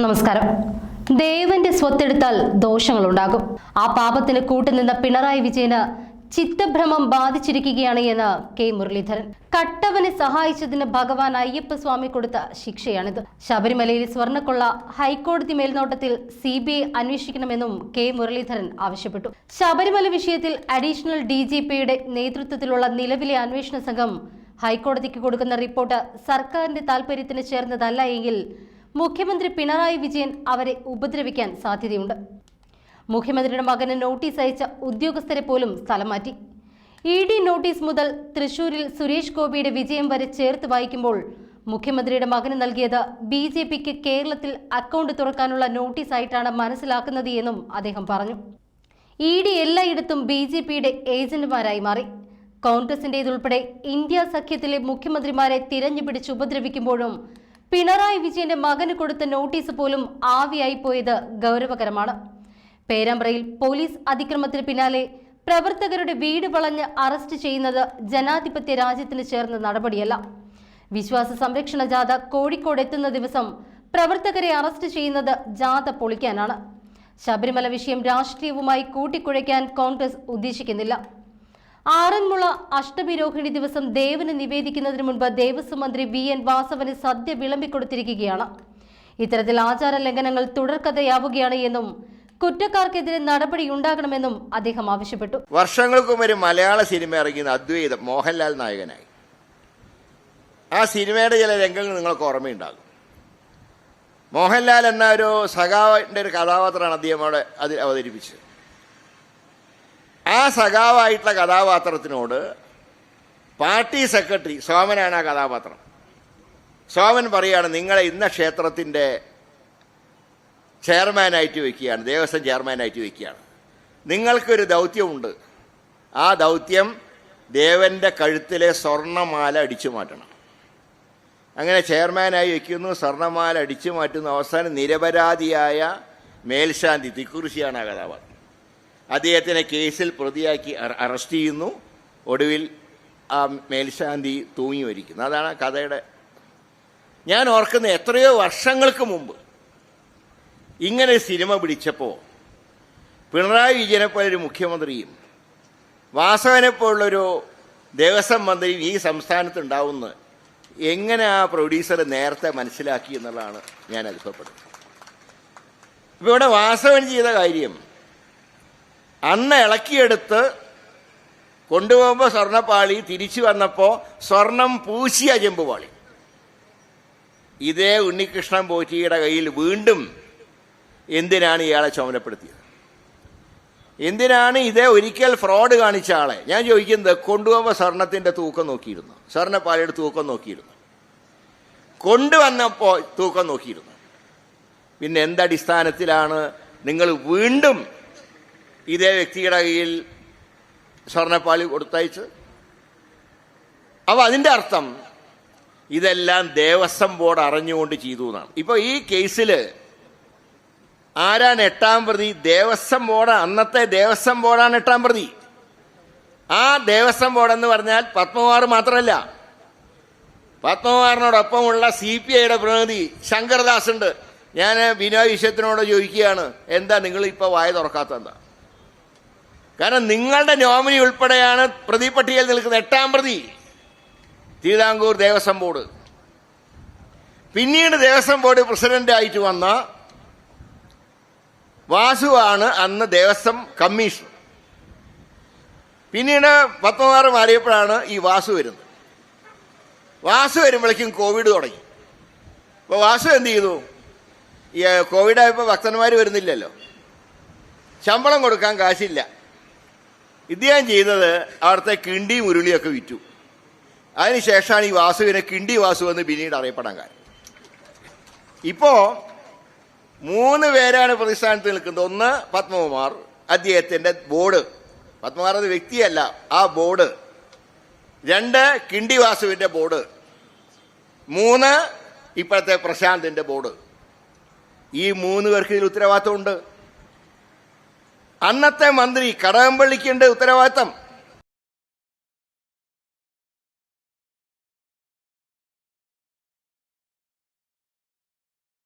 നമസ്കാരം. ദേവന്റെ സ്വത്തെടുത്താൽ ദോഷങ്ങളുണ്ടാകും. ആ പാപത്തിന് കൂട്ടുനിന്ന പിണറായി വിജയന് ചിത്തഭ്രമം ബാധിച്ചിരിക്കുകയാണ് എന്ന് കെ മുരളീധരൻ. കട്ടവനെ സഹായിച്ചതിന് ഭഗവാൻ അയ്യപ്പസ്വാമി കൊടുത്ത ശിക്ഷയാണിത്. ശബരിമലയിൽ സ്വർണക്കൊള്ള ഹൈക്കോടതി മേൽനോട്ടത്തിൽ സി ബി ഐ അന്വേഷിക്കണമെന്നും കെ മുരളീധരൻ ആവശ്യപ്പെട്ടു. ശബരിമല വിഷയത്തിൽ അഡീഷണൽ ഡി ജി പിയുടെ നേതൃത്വത്തിലുള്ള നിലവിലെ അന്വേഷണ സംഘം ഹൈക്കോടതിക്ക് കൊടുക്കുന്ന റിപ്പോർട്ട് സർക്കാരിന്റെ താൽപര്യത്തിന് ചേർന്നതല്ല എങ്കിൽ മുഖ്യമന്ത്രി പിണറായി വിജയൻ അവരെ ഉപദ്രവിക്കാൻ സാധ്യതയുണ്ട്. മുഖ്യമന്ത്രിയുടെ മകന് നോട്ടീസ് അയച്ച ഉദ്യോഗസ്ഥരെ പോലും സ്ഥലം മാറ്റി. ഇ ഡി നോട്ടീസ് മുതൽ തൃശൂരിൽ സുരേഷ് ഗോപിയുടെ വിജയം വരെ ചേർത്ത് വായിക്കുമ്പോൾ മുഖ്യമന്ത്രിയുടെ മകന് നൽകിയത് ബി ജെ പിക്ക് കേരളത്തിൽ അക്കൗണ്ട് തുറക്കാനുള്ള നോട്ടീസായിട്ടാണ് മനസ്സിലാക്കുന്നത് എന്നും അദ്ദേഹം പറഞ്ഞു. ഇ ഡി എല്ലായിടത്തും ബി ജെ പിയുടെ ഏജന്റുമാരായി മാറി. കോൺഗ്രസിന്റേതുൾപ്പെടെ ഇന്ത്യ സഖ്യത്തിലെ മുഖ്യമന്ത്രിമാരെ തിരഞ്ഞുപിടിച്ച് ഉപദ്രവിക്കുമ്പോഴും പിണറായി വിജയന്റെ മകന് കൊടുത്ത നോട്ടീസ് പോലും ആവിയായി പോയത് ഗൗരവകരമാണ്. പേരമ്പ്രയിൽ പോലീസ് അതിക്രമത്തിന് പിന്നാലെ പ്രവർത്തകരുടെ വീട് വളഞ്ഞ് അറസ്റ്റ് ചെയ്യുന്നത് ജനാധിപത്യ രാജ്യത്തിന് ചേർന്ന നടപടിയല്ല. വിശ്വാസ സംരക്ഷണ ജാഥ കോഴിക്കോട് എത്തുന്ന ദിവസം പ്രവർത്തകരെ അറസ്റ്റ് ചെയ്യുന്നത് ജാഥ പൊളിക്കാനാണ്. ശബരിമല വിഷയം രാഷ്ട്രീയവുമായി കൂട്ടിക്കുഴയ്ക്കാൻ കോൺഗ്രസ് ഉദ്ദേശിക്കുന്നില്ല. ആറന്മുള അഷ്ടമിരോഹിണി ദിവസം ദേവന് നിവേദിക്കുന്നതിന് മുൻപ് ദേവസ്വം മന്ത്രി വി എൻ വാസവന് സദ്യ വിളമ്പിക്കൊടുത്തിരിക്കുകയാണ്. ഇത്തരത്തിൽ ആചാര ലംഘനങ്ങൾ തുടർക്കഥയാവുകയാണ് എന്നും കുറ്റക്കാർക്കെതിരെ നടപടി ഉണ്ടാകണമെന്നും അദ്ദേഹം ആവശ്യപ്പെട്ടു. വർഷങ്ങൾക്ക് മുമ്പ് മലയാള സിനിമ ഇറങ്ങിയത് അദ്വൈതം മോഹൻലാൽ നായകനായി. ആ സിനിമയുടെ ചില രംഗങ്ങൾ നിങ്ങൾക്ക് ഓർമ്മയുണ്ടാകും. മോഹൻലാൽ എന്ന ഒരു സഖാവിന്റെ ഒരു കഥാപാത്രമാണ് അദ്ദേഹം അവിടെ അതിൽ അവതരിപ്പിച്ചത്. ആ സഖാവായിട്ടുള്ള കഥാപാത്രത്തിനോട് പാർട്ടി സെക്രട്ടറി സോമനാണ് ആ കഥാപാത്രം. സോമൻ പറയാണ് നിങ്ങളെ ഇന്ന ക്ഷേത്രത്തിന്റെ ചെയർമാനായിട്ട് വയ്ക്കുകയാണ് ദേവസ്വം ചെയർമാനായിട്ട് വയ്ക്കുകയാണ് നിങ്ങൾക്കൊരു ദൗത്യമുണ്ട്. ആ ദൗത്യം ദേവന്റെ കഴുത്തിലെ സ്വർണമാല അടിച്ചു മാറ്റണം. അങ്ങനെ ചെയർമാനായി വയ്ക്കുന്നു സ്വർണമാല അടിച്ചു മാറ്റുന്നു അവസാനം നിരപരാധിയായ മേൽശാന്തി തിക്കുറിശിയാണ് ആ കഥാപാത്രം. അദ്ദേഹത്തിനെ കേസിൽ പ്രതിയാക്കി അറസ്റ്റ് ചെയ്യുന്നു. ഒടുവിൽ ആ മേൽശാന്തി തൂങ്ങി മരിക്കുന്നു. അതാണ് ആ കഥയുടെ ഞാൻ ഓർക്കുന്ന എത്രയോ വർഷങ്ങൾക്ക് മുമ്പ് ഇങ്ങനെ സിനിമ പിടിച്ചപ്പോൾ പിണറായി വിജയനെ പോലെ ഒരു മുഖ്യമന്ത്രിയും വാസവനെ പോലുള്ളൊരു ദേവസ്വം മന്ത്രിയും ഈ സംസ്ഥാനത്ത് ഉണ്ടാവുന്ന എങ്ങനെ ആ പ്രൊഡ്യൂസർ നേരത്തെ മനസ്സിലാക്കി എന്നുള്ളതാണ് ഞാൻ അത്ഭുതപ്പെടുന്നത് ഇപ്പോൾ ഇവിടെ വാസവൻ ചെയ്ത കാര്യം അന്ന് ഇളക്കിയെടുത്ത് കൊണ്ടുപോകുമ്പോൾ സ്വർണപ്പാളി തിരിച്ചു വന്നപ്പോൾ സ്വർണം പൂശിയ ചെമ്പുപാളി. ഇതേ ഉണ്ണികൃഷ്ണൻ പോറ്റിയുടെ കയ്യിൽ വീണ്ടും എന്തിനാണ് ഇയാളെ ചുമതലപ്പെടുത്തിയത്? എന്തിനാണ് ഇതേ ഒരിക്കൽ ഫ്രോഡ് കാണിച്ച ആളെ? ഞാൻ ചോദിക്കുന്നത് കൊണ്ടുപോകുമ്പോൾ സ്വർണത്തിന്റെ തൂക്കം നോക്കിയിരുന്നു. സ്വർണപ്പാലയുടെ തൂക്കം നോക്കിയിരുന്നു. കൊണ്ടുവന്നപ്പോൾ തൂക്കം നോക്കിയിരുന്നു. പിന്നെ എന്തടിസ്ഥാനത്തിലാണ് നിങ്ങൾ വീണ്ടും ഇതേ വ്യക്തിയുടെ കയ്യിൽ സ്വർണപ്പാളി കൊടുത്തയച്ചത് അപ്പോൾ അതിന്റെ അർത്ഥം ഇതെല്ലാം ദേവസ്വം ബോർഡ് അറിഞ്ഞുകൊണ്ട് ചെയ്തു എന്നാണ്. ഇപ്പോൾ ഈ കേസിൽ ആരാണ് എട്ടാം പ്രതി? ദേവസ്വം ബോർഡ് അന്നത്തെ ദേവസ്വം ബോർഡാണ് എട്ടാം പ്രതി. ആ ദേവസ്വം ബോർഡ് എന്ന് പറഞ്ഞാൽ പത്മകുമാർ മാത്രമല്ല. പത്മകുമാറിനോടൊപ്പമുള്ള സി പി ഐയുടെ പ്രതിനിധി ശങ്കർദാസ് ഉണ്ട് ഞാൻ ബിനോയ് വിഷയത്തിനോട് ചോദിക്കുകയാണ് എന്താ നിങ്ങൾ ഇപ്പോൾ വായ തുറക്കാത്ത എന്താ? കാരണം നിങ്ങളുടെ നോമിനി ഉൾപ്പെടെയാണ് പ്രതി പട്ടികയിൽ നിൽക്കുന്ന എട്ടാം പ്രതി. തിരുവിതാംകൂർ ദേവസ്വം ബോർഡ്. പിന്നീട് ദേവസ്വം ബോർഡ് പ്രസിഡന്റ് ആയിട്ട് വന്ന വാസുവാണ് അന്ന് ദേവസ്വം കമ്മീഷൻ പിന്നീട് പത്മകുമാർ മാറിയപ്പോഴാണ് ഈ വാസു വരുന്നത്. വാസു വരുമ്പോഴേക്കും കോവിഡ് തുടങ്ങി. അപ്പോൾ വാസു എന്ത് ചെയ്തു? ഈ കോവിഡ് ആയപ്പോൾ ഭക്തന്മാർ വരുന്നില്ലല്ലോ. ശമ്പളം കൊടുക്കാൻ കാശില്ല. ഇദ്ദേഹം ചെയ്തത് അവിടുത്തെ കിണ്ടി ഉരുളിയൊക്കെ വിറ്റു. അതിനുശേഷമാണ് ഈ വാസുവിനെ കിണ്ടി വാസു എന്ന് പിന്നീട് അറിയപ്പെടാൻ കാര്യം. ഇപ്പോ മൂന്ന് പേരാണ് പ്രതിസ്ഥാനത്ത് നിൽക്കുന്നത്. ഒന്ന് പത്മകുമാർ അദ്ദേഹത്തിന്റെ ബോർഡ്. പത്മകുമാർ അത് വ്യക്തിയല്ല ആ ബോർഡ്. രണ്ട് കിണ്ടി വാസുവിന്റെ ബോർഡ്. മൂന്ന് ഇപ്പോഴത്തെ പ്രശാന്തിന്റെ ബോർഡ്. ഈ മൂന്ന് പേർക്ക് ഇതിൽ ഉത്തരവാദിത്തമുണ്ട് അന്നത്തെ മന്ത്രി കടകംപള്ളിക്കുണ്ട് ഉത്തരവാദിത്തം.